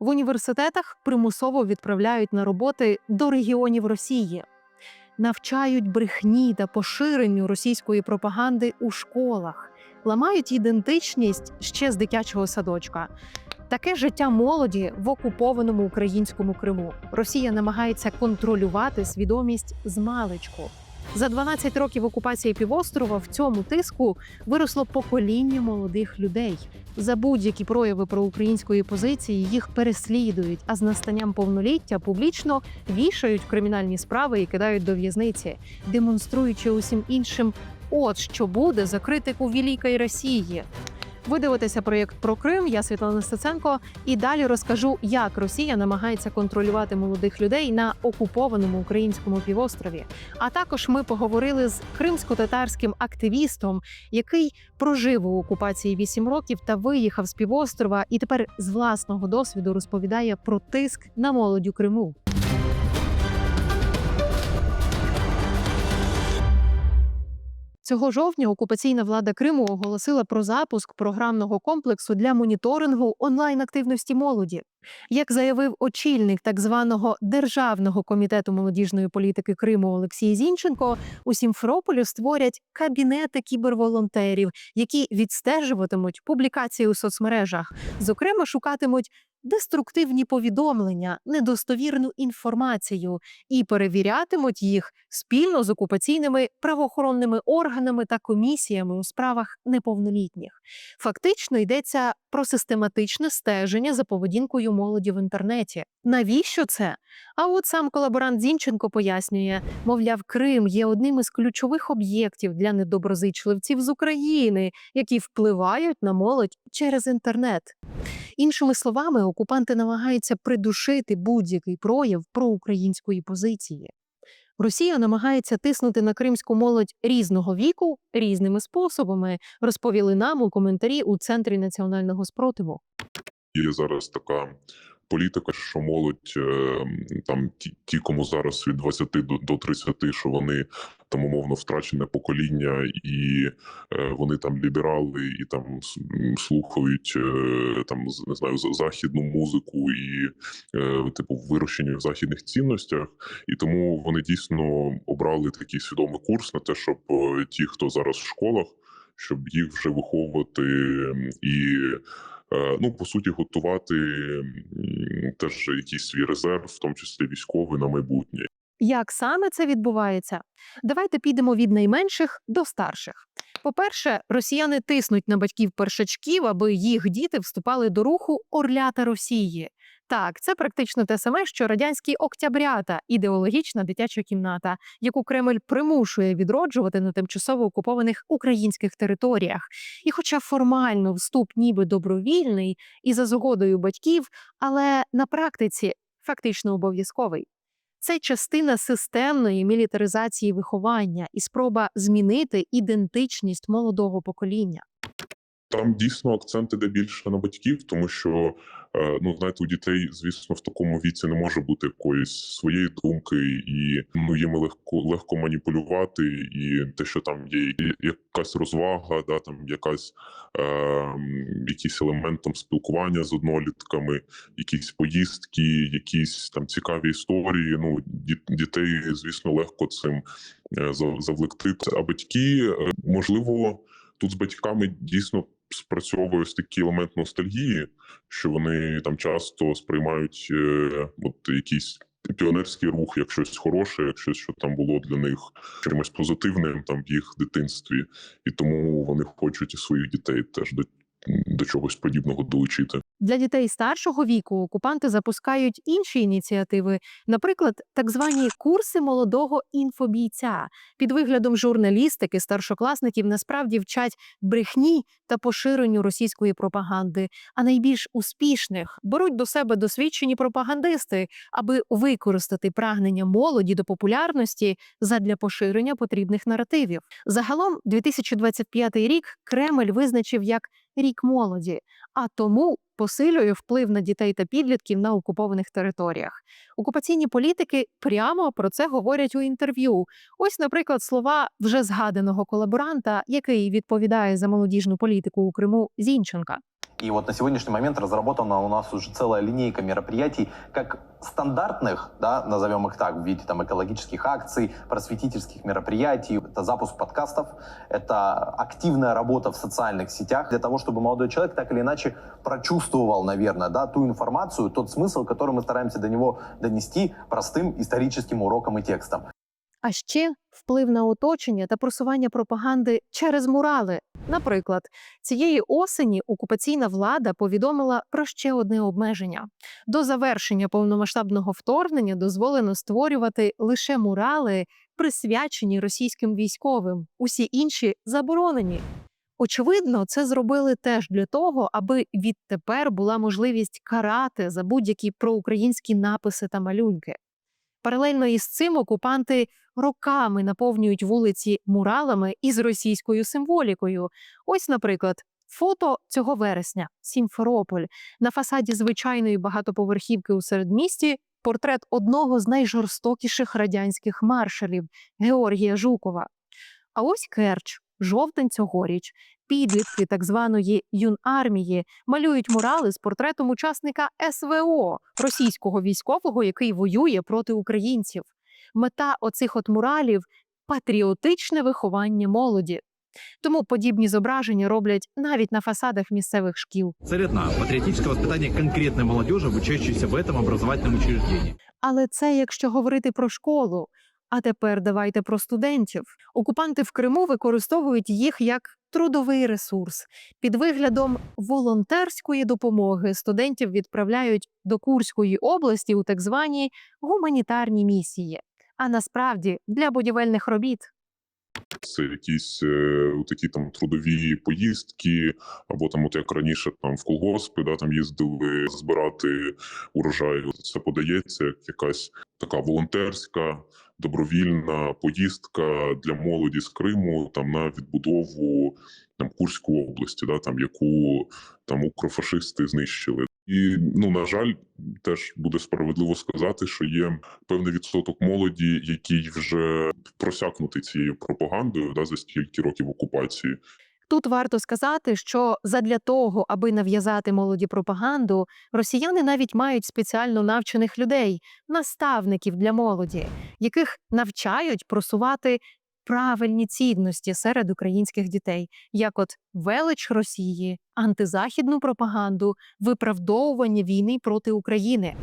В університетах примусово відправляють на роботи до регіонів Росії, навчають брехні та поширенню російської пропаганди у школах, ламають ідентичність ще з дитячого садочка. Таке життя молоді в окупованому українському Криму. Росія намагається контролювати свідомість з маличку. За 12 років окупації півострова в цьому тиску виросло покоління молодих людей. За будь-які прояви проукраїнської позиції їх переслідують, а з настанням повноліття публічно вішають кримінальні справи і кидають до в'язниці, демонструючи усім іншим, от що буде за критику Великої Росії. Ви дивитеся проєкт про Крим. Я Світлана Стеценко, і далі розкажу, як Росія намагається контролювати молодих людей на окупованому українському півострові. А також ми поговорили з кримсько-татарським активістом, який прожив у окупації 8 років та виїхав з півострова, і тепер з власного досвіду розповідає про тиск на молодь у Криму. Цього жовтня окупаційна влада Криму оголосила про запуск програмного комплексу для моніторингу онлайн-активності молоді. Як заявив очільник так званого державного комітету молодіжної політики Криму Олексій Зінченко, у Сімферополі створять кабінети кіберволонтерів, які відстежуватимуть публікації у соцмережах, зокрема шукатимуть деструктивні повідомлення, недостовірну інформацію і перевірятимуть їх спільно з окупаційними правоохоронними органами та комісіями у справах неповнолітніх. Фактично йдеться про систематичне стеження за поведінкою молоді в інтернеті. Навіщо це? А от сам колаборант Зінченко пояснює, мовляв, Крим є одним із ключових об'єктів для недоброзичливців з України, які впливають на молодь через інтернет. Іншими словами, окупанти намагаються придушити будь-який прояв проукраїнської позиції. Росія намагається тиснути на кримську молодь різного віку різними способами, розповіли нам у коментарі у центрі національного спротиву. Є зараз така політика, що молодь е, там ті, кому зараз від 20 до, до 30, що вони там умовно втрачене покоління, і е, вони там ліберали, і там слухають е, там не знаю за- західну музику і типу вирощені в західних цінностях, і тому вони дійсно обрали такий свідомий курс на те, щоб ті, хто зараз в школах, щоб їх вже виховувати і ну по суті готувати теж якийсь свій резерв, в тому числі військовий на майбутнє. Як саме це відбувається? Давайте підемо від найменших до старших. По-перше, росіяни тиснуть на батьків першачків, аби їх діти вступали до руху Орлята Росії. Так, це практично те саме, що радянські октябрята, ідеологічна дитяча кімната, яку Кремль примушує відроджувати на тимчасово окупованих українських територіях. І, хоча формально вступ ніби добровільний і за згодою батьків, але на практиці фактично обов'язковий. Це частина системної мілітаризації виховання і спроба змінити ідентичність молодого покоління. Там дійсно акцент іде більше на батьків, тому що е, ну знаєте, у дітей, звісно, в такому віці не може бути якоїсь своєї думки, і ну їм легко легко маніпулювати, і те, що там є якась розвага, да там якась е, якийсь елемент там спілкування з однолітками, якісь поїздки, якісь там цікаві історії. Ну дітей, звісно, легко цим е, завлекти. А батьки, е, можливо, тут з батьками дійсно спрацьовує ось такий елемент ностальгії, що вони там часто сприймають е, от якийсь піонерський рух як щось хороше, як щось, що там було для них чимось позитивним там в їх дитинстві, і тому вони хочуть і своїх дітей теж до, до чогось подібного долучити. Для дітей старшого віку окупанти запускають інші ініціативи, наприклад, так звані курси молодого інфобійця. Під виглядом журналістики старшокласників насправді вчать брехні та поширенню російської пропаганди. А найбільш успішних беруть до себе досвідчені пропагандисти, аби використати прагнення молоді до популярності задля поширення потрібних наративів. Загалом, 2025 рік Кремль визначив як рік молоді, а тому посилює вплив на дітей та підлітків на окупованих територіях. Окупаційні політики прямо про це говорять у інтерв'ю. Ось, наприклад, слова вже згаданого колаборанта, який відповідає за молодіжну політику у Криму Зінченка. И вот на сегодняшний момент разработана у нас уже целая линейка мероприятий, как стандартных, да, назовем их так, в виде там экологических акций, просветительских мероприятий, это запуск подкастов, это активная работа в социальных сетях для того, чтобы молодой человек так или иначе прочувствовал, наверное, да, ту информацию, тот смысл, который мы стараемся до него донести простым историческим уроком и текстом. А ще вплив на оточення та просування пропаганди через мурали. Наприклад, цієї осені окупаційна влада повідомила про ще одне обмеження: до завершення повномасштабного вторгнення дозволено створювати лише мурали, присвячені російським військовим. Усі інші заборонені. Очевидно, це зробили теж для того, аби відтепер була можливість карати за будь-які проукраїнські написи та малюнки. Паралельно із цим окупанти роками наповнюють вулиці муралами із російською символікою. Ось, наприклад, фото цього вересня Сімферополь на фасаді звичайної багатоповерхівки у середмісті. Портрет одного з найжорстокіших радянських маршалів Георгія Жукова. А ось Керч, жовтень цьогоріч. Підлітки так званої юнармії малюють мурали з портретом учасника СВО, російського військового, який воює проти українців. Мета оцих от муралів патріотичне виховання молоді. Тому подібні зображення роблять навіть на фасадах місцевих шкіл. Цель одна – патриотическое воспитание конкретной молодежи, обучающейся в этом образовательном учреждении. Але це якщо говорити про школу. А тепер давайте про студентів. Окупанти в Криму використовують їх як трудовий ресурс. Під виглядом волонтерської допомоги студентів відправляють до Курської області у так звані гуманітарні місії. А насправді для будівельних робіт. Це якісь е, такі там трудові поїздки, або там, от як раніше, там в колгоспи, да, там їздили збирати урожай. Це подається як якась така волонтерська, добровільна поїздка для молоді з Криму там на відбудову там Курської області, да, там яку там укрофашисти знищили. І ну на жаль, теж буде справедливо сказати, що є певний відсоток молоді, який вже просякнутий цією пропагандою да, за стільки років окупації. Тут варто сказати, що задля того, аби нав'язати молоді пропаганду, росіяни навіть мають спеціально навчених людей, наставників для молоді, яких навчають просувати правильні цінності серед українських дітей, як от велич Росії, антизахідну пропаганду, виправдовування війни проти України.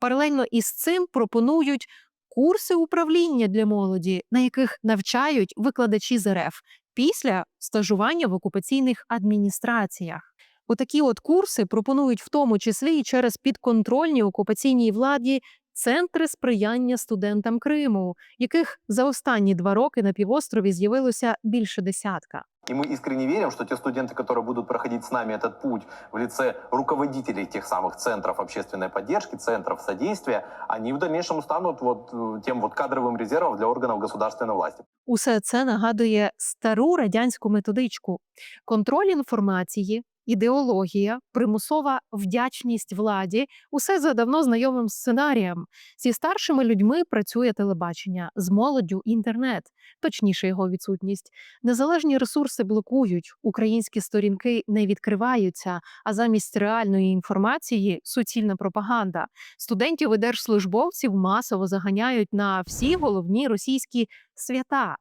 Паралельно із цим пропонують курси управління для молоді, на яких навчають викладачі з РФ після стажування в окупаційних адміністраціях. У такі от курси пропонують в тому числі і через підконтрольні окупаційній владі центри сприяння студентам Криму, яких за останні два роки на півострові з'явилося більше десятка. И мы искренне верим, что те студенты, которые будут проходить с нами этот путь в лице руководителей тех самых центров общественной поддержки, центров содействия, они в дальнейшем станут вот э, тем вот кадровым резервом для органов государственной власти. Усе це нагадує стару радянську методичку: контроль інформації, ідеологія, примусова вдячність владі усе за давно знайомим сценарієм. Зі старшими людьми працює телебачення, з молоддю інтернет, точніше його відсутність. Незалежні ресурси блокують, українські сторінки не відкриваються, а замість реальної інформації суцільна пропаганда. Студентів і держслужбовців масово заганяють на всі головні російські свята.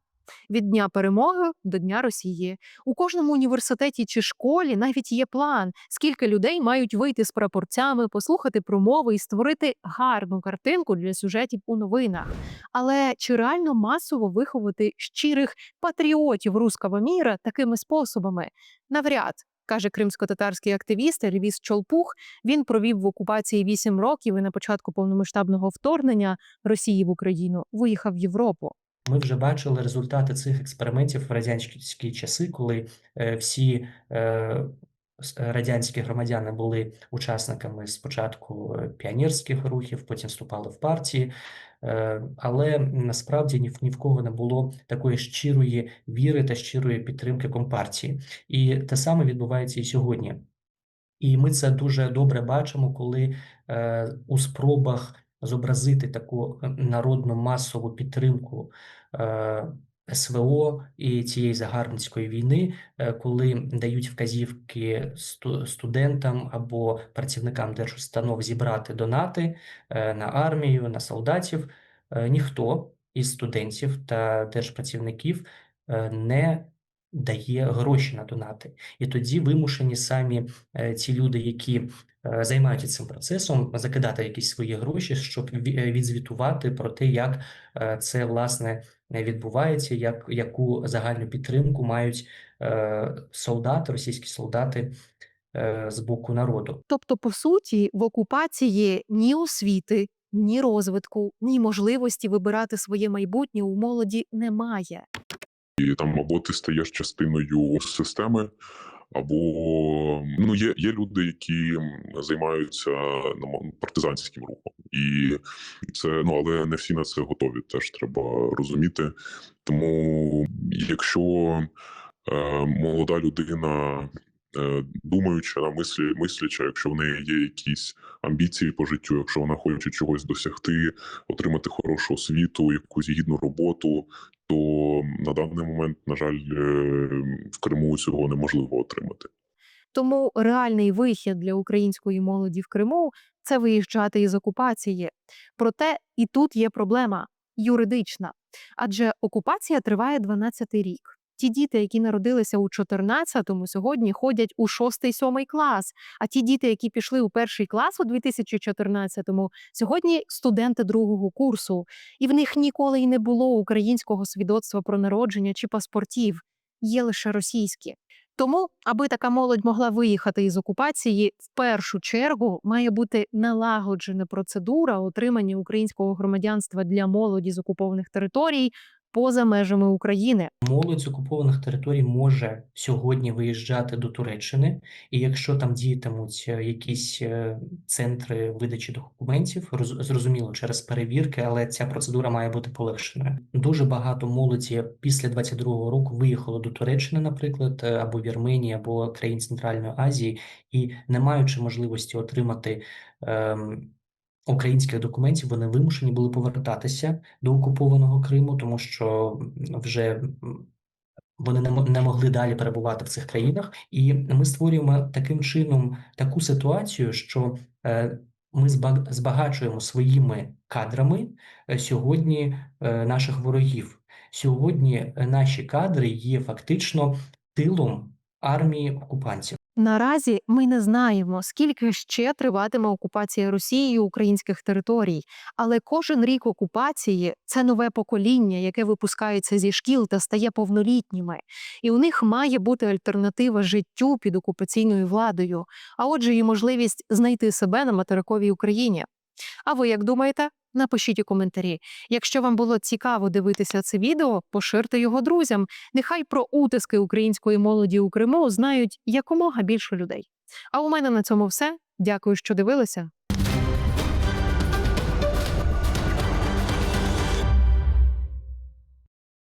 Від Дня перемоги до Дня Росії у кожному університеті чи школі навіть є план, скільки людей мають вийти з прапорцями, послухати промови і створити гарну картинку для сюжетів у новинах. Але чи реально масово виховати щирих патріотів руского міра такими способами? Навряд. Каже кримсько-татарський активіст Ельвіс Чолпух. Він провів в окупації 8 років і на початку повномасштабного вторгнення Росії в Україну виїхав в Європу. Ми вже бачили результати цих експериментів в радянські часи, коли е, всі е, радянські громадяни були учасниками спочатку е, піонерських рухів, потім вступали в партії. Е, Але насправді ні в ні в кого не було такої щирої віри та щирої підтримки компартії. І те саме відбувається і сьогодні. І ми це дуже добре бачимо, коли е, у спробах зобразити таку е, народну масову підтримку е, СВО і цієї загарбницької війни, е, коли дають вказівки студентам або працівникам держустанов зібрати донати на армію, на солдатів, ніхто із студентів та держпрацівників не дає гроші на донати. І тоді вимушені самі е, ці люди, які е, займаються цим процесом, закидати якісь свої гроші, щоб е, відзвітувати про те, як це власне відбувається, як яку загальну підтримку мають солдати, російські солдати з боку народу. Тобто, по суті, в окупації ні освіти, ні розвитку, ні можливості вибирати своє майбутнє у молоді немає. І там або ти стаєш частиною системи, або ну є, є люди, які займаються ну, партизанським рухом, і це ну але не всі на це готові. Теж треба розуміти. Тому якщо е, молода людина. е, Думаюча, мислі, мисляча, якщо в неї є якісь амбіції по життю, якщо вона хоче чогось досягти, отримати хорошу освіту, якусь гідну роботу, то на даний момент, на жаль, е, в Криму цього неможливо отримати. Тому реальний вихід для української молоді в Криму це виїжджати із окупації. Проте і тут є проблема юридична, адже окупація триває 12-й рік. Ті діти, які народилися у 14-му, сьогодні ходять у 6-7 клас. А ті діти, які пішли у перший клас у 2014-му, сьогодні студенти другого курсу, і в них ніколи й не було українського свідоцтва про народження чи паспортів. Є лише російські. Тому, аби така молодь могла виїхати із окупації, в першу чергу має бути налагоджена процедура отримання українського громадянства для молоді з окупованих територій поза межами України. Молодь з окупованих територій може сьогодні виїжджати до Туреччини, і якщо там діятимуть е, якісь е, центри видачі документів, роз- зрозуміло, через перевірки, але ця процедура має бути полегшеною. Дуже багато молоді після 22-го року виїхало до Туреччини, наприклад, е, або Вірменії, або країн Центральної Азії, і не маючи можливості отримати. ем, Українських документів вони вимушені були повертатися до окупованого Криму, тому що вже вони не, могли далі перебувати в цих країнах, і ми створюємо таким чином таку ситуацію, що е, ми збагачуємо своїми кадрами е, сьогодні е, наших ворогів. Сьогодні наші кадри є фактично тилом армії окупантів. Наразі ми не знаємо, скільки ще триватиме окупація Росією українських територій, але кожен рік окупації це нове покоління, яке випускається зі шкіл та стає повнолітніми, і у них має бути альтернатива життю під окупаційною владою, а отже, і можливість знайти себе на материковій Україні. А ви як думаєте? Напишіть у коментарі. Якщо вам було цікаво дивитися це відео, поширте його друзям. Нехай про утиски української молоді у Криму знають якомога більше людей. А у мене на цьому все. Дякую, що дивилися.